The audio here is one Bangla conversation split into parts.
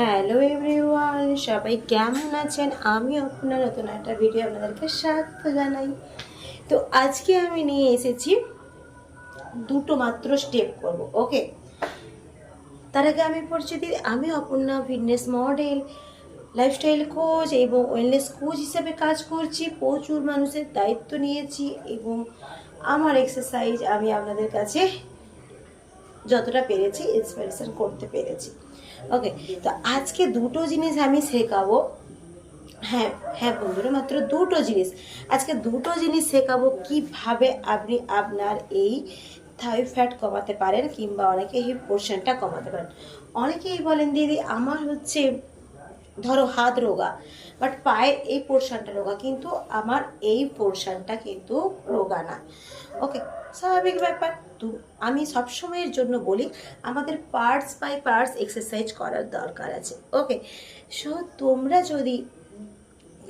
হ্যালো এভরিওয়ান, সবাই কেমন আছেন? আমি আপনার নতুন একটা ভিডিও আপনাদেরকে স্বাগত জানাই। তো আজকে আমি নিয়ে এসেছি দুটো মাত্র স্টেপ করব ওকে তার আগে আমি পরিচিতি আমি Aparna fitness model lifestyle coach এবং ওয়েলনেস কোচ হিসেবে কাজ করছি, প্রচুর মানুষের দায়িত্ব নিয়েছি এবং আমার এক্সারসাইজ আমি আপনাদের কাছে যতটা পেরেছি ইন্সপিরেশন করতে পেরেছি। ওকে তো আজকে দুটো জিনিস আমি শেখাবো। হ্যাঁ হ্যাঁ বন্ধুরা, মাত্র দুটো জিনিস। আজকে দুটো জিনিস শেখাবো কীভাবে আপনি আপনার এই থাই ফ্যাট কমাতে পারেন কিংবা অনেকে এই পোর্শনটা কমাতে পারেন। অনেকেই বলেন, দিদি, আমার হচ্ছে ধরো হাত রোগা বাট পায়ের এই পোর্শনটা রোগা, কিন্তু আমার এই পোর্শনটা কিন্তু রোগা না। ওকে স্বাভাবিক ব্যাপার। তো আমি সবসময়ের জন্য বলি, আমাদের পার্টস বাই পার্টস এক্সারসাইজ করার দরকার আছে। ওকে সো তোমরা যদি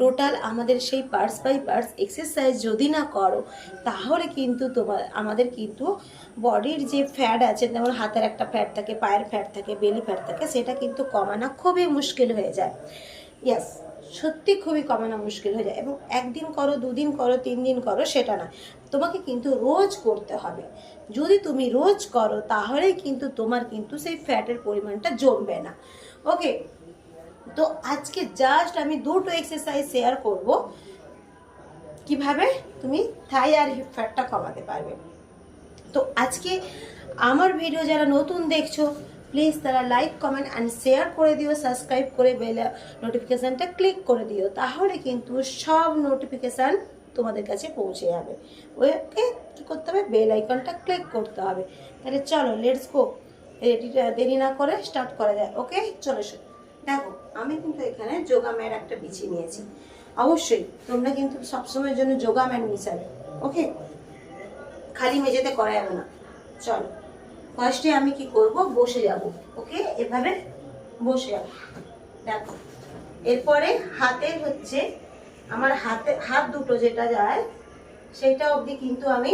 টোটাল আমাদের সেই পার্টস বাই পার্টস এক্সারসাইজ যদি না করো, তাহলে কিন্তু তোমার, আমাদের কিন্তু বডির যে ফ্যাট আছে, যেমন হাতের একটা ফ্যাট থাকে, পায়ের ফ্যাট থাকে বেলি ফ্যাট থাকে, সেটা কিন্তু কমানো খুবই মুশকিল হয়ে যায়। ইয়াস সত্যি খুবই কমানো মুশকিল হয়ে যায় এবং একদিন করো, দুদিন করো তিন দিন করো, সেটা না তোমাকে কিন্তু রোজ করতে হবে। যদি তুমি রোজ করো, তাহলেই কিন্তু তোমার কিন্তু সেই ফ্যাটের পরিমাণটা জমবে না। ওকে তো আজকে জাস্ট আমি দুটো এক্সারসাইজ শেয়ার করব। কীভাবে? তুমি থাই আর হিপ ফ্যাটটা কমাতে পারবে। তো আজকে আমার ভিডিও যারা নতুন দেখছ প্লিজ তারা লাইক কমেন্ট অ্যান্ড শেয়ার করে দিও সাবস্ক্রাইব করে বেল নোটিফিকেশানটা ক্লিক করে দিও, তাহলে কিন্তু সব নোটিফিকেশান তোমাদের কাছে পৌঁছে যাবে। ওকে? কী করতে হবে? বেল আইকনটা ক্লিক করতে হবে। তাহলে চলো লেটস গো রেডিটা দেরি না করে স্টার্ট করা যায় ওকে চলো। দেখো, আমি কিন্তু এখানে যোগা ম্যাট একটা বিছিয়ে নিয়েছি। অবশ্যই, তোমরা কিন্তু সবসময়ের জন্য যোগা ম্যাট মিশাবে ওকে? খালি মেঝেতে করা যাবে না। চলো ফার্স্টে আমি কি করব? বসে যাব, ওকে? এভাবে বসে যাব। দেখো, এরপরে হাতের হচ্ছে আমার হাতে, হাত দুটো যেটা যায়, সেটা অবধি কিন্তু আমি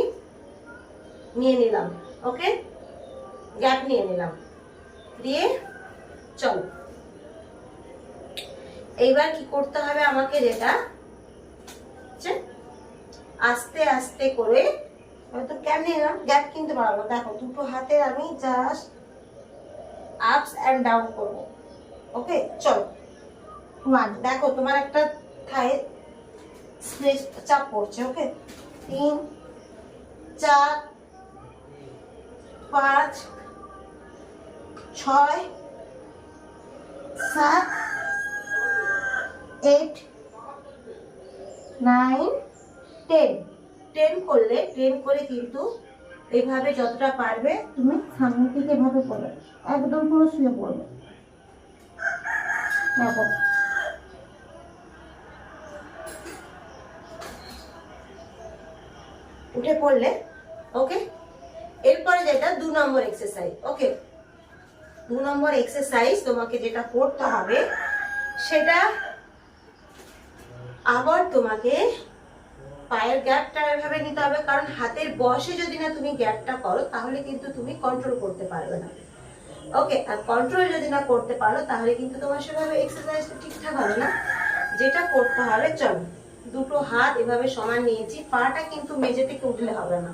নিয়ে নিলাম, ওকে? গ্যাপ নিয়ে নিলাম। দিয়ে চলো। এইবার কি করতে হবে আমাকে যেটা? আস্তে আস্তে করে হয়তো কেমনি এলাম? গ্যাপ কিনতে পারব দেখো, দুটো হাতের আমি জাস্ট আপস অ্যান্ড ডাউন করব। ওকে চলো। ওয়ান দেখো, তোমার একটা থায়ে স্ট্রেচ চাপ পড়ছে ওকে তিন, চার, পাঁচ, ছয়, সাত এইট নাইন টেন টেন করলে টেন করে কিন্তু এইভাবে যতটা পারবে তুমি সামনে থেকে এভাবে করবে। একদম পুরো শুয়ে পড়বে। দেখো। উঠে পড়লে ওকে এরপরে যেটা, দু নম্বর এক্সারসাইজ ওকে দু নম্বর এক্সারসাইজ তোমাকে যেটা করতে হবে, সেটা আবার তোমাকে পায়ের গ্যাপটা এভাবে নিতে হবে, কারণ হাতের বসে যদি না তুমি গ্যাপটা করো, তাহলে কিন্তু তুমি কন্ট্রোল করতে পারবে না। ওকে আর কন্ট্রোল যদি না করতে পারো, তাহলে কিন্তু তোমার সেভাবে এক্সারসাইজটা ঠিকঠাক হবে না। যেটা করতে হবে, চলো, দুটো হাত এভাবে সমান নিয়েছি, পাটা কিন্তু মেঝে থেকে উঠলে হবে না।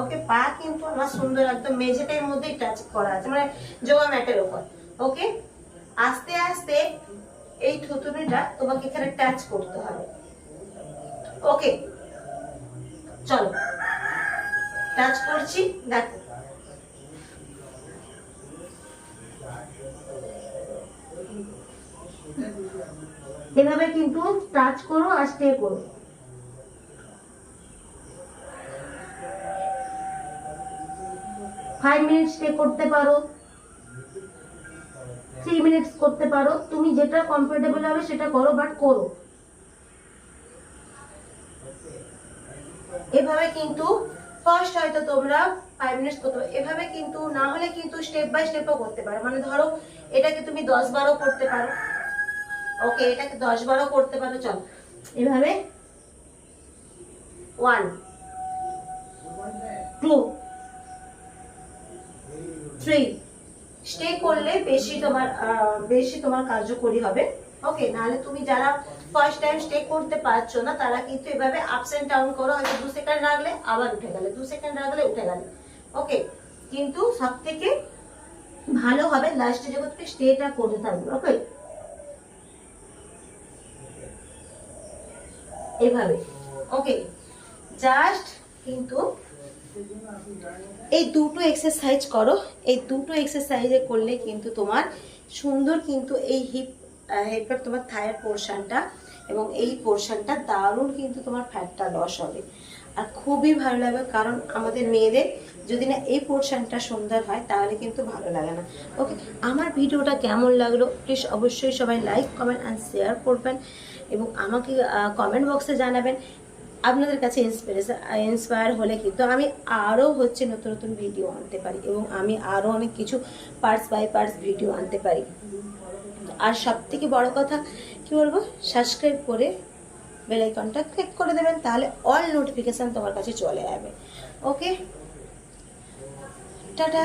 ওকে পা কিন্তু আমার সুন্দর একদম মেঝেটার মধ্যেই টাচ করা আছে মানে যোগা ম্যাটের ওপর ওকে আস্তে আস্তে এই থুতুনিটা তোমাকে এখানে টাচ করতে হবে। ওকে চলো। টাচ করছি, দেখো। এভাবে কিন্তু টাচ করো আর স্টে করো। ফাইভ মিনিট স্টে করতে পারো। মিনিটস করতে পারো। তুমি যেটা কমফোর্টেবল হবে সেটা করো বাট করো। এভাবে কিন্তু ফার্স্ট হয়তো তোমরা ফাইভ মিনিটস করতে পারো। এভাবে কিন্তু না হলে কিন্তু স্টেপ বাই স্টেপও করতে পারো। মানে ধরো, এটাকে তুমি দশ বারো করতে পারো। ওকে এটাকে দশ বারো করতে পারো, চল। এভাবে। ওয়ান টু থ্রি স্টে করলে বেশি তোমার বেশি তোমার কার্যকরী হবে। ওকে নাহলে তুমি যারা ফার্স্ট টাইম স্টে করতে পারছ না, তারা কিন্তু এভাবে আপস এন্ড ডাউন করো, হয়তো দু সেকেন্ড রাখলে আবার উঠে গেলে, দু সেকেন্ড রাখলে উঠে গেলে। ওকে কিন্তু সব থেকে ভালো হবে লাস্টে যখন তুমি স্টেটা করতে থাকবে ওকে এভাবে। ওকে জাস্ট কিন্তু এই দুটো এক্সারসাইজ করো। এই দুটো এক্সারসাইজে করলে কিন্তু তোমার সুন্দর কিন্তু এই হিপ হিপের তোমার থায়ের পোর্শনটা এবং এই পোর্শনটা দারুণ কিন্তু তোমার ফ্যাটটা লস হবে। আর খুবই ভালো লাগবে কারণ আমাদের মেয়েদের যদি না এই পোর্শনটা সুন্দর হয়, তাহলে কিন্তু ভালো লাগে না। ওকে আমার ভিডিওটা কেমন লাগল? প্লিজ অবশ্যই সবাই লাইক কমেন্ট অ্যান্ড শেয়ার করবেন এবং আমাকে কমেন্ট বক্সে জানাবেন। আপনাদের কাছে ইন্সপিরেশন ইন্সপায়ার হলে কিন্তু আমি আরও হচ্ছে নতুন নতুন ভিডিও আনতে পারি এবং আমি আরও অনেক কিছু পার্টস বাই পার্টস ভিডিও আনতে পারি। আর সব থেকে বড় কথা, কি বলব? সাবস্ক্রাইব করে বেল আইকনটা ক্লিক করে দেবেন, তাহলে অল নোটিফিকেশান তোমার কাছে চলে যাবে। Okay tata.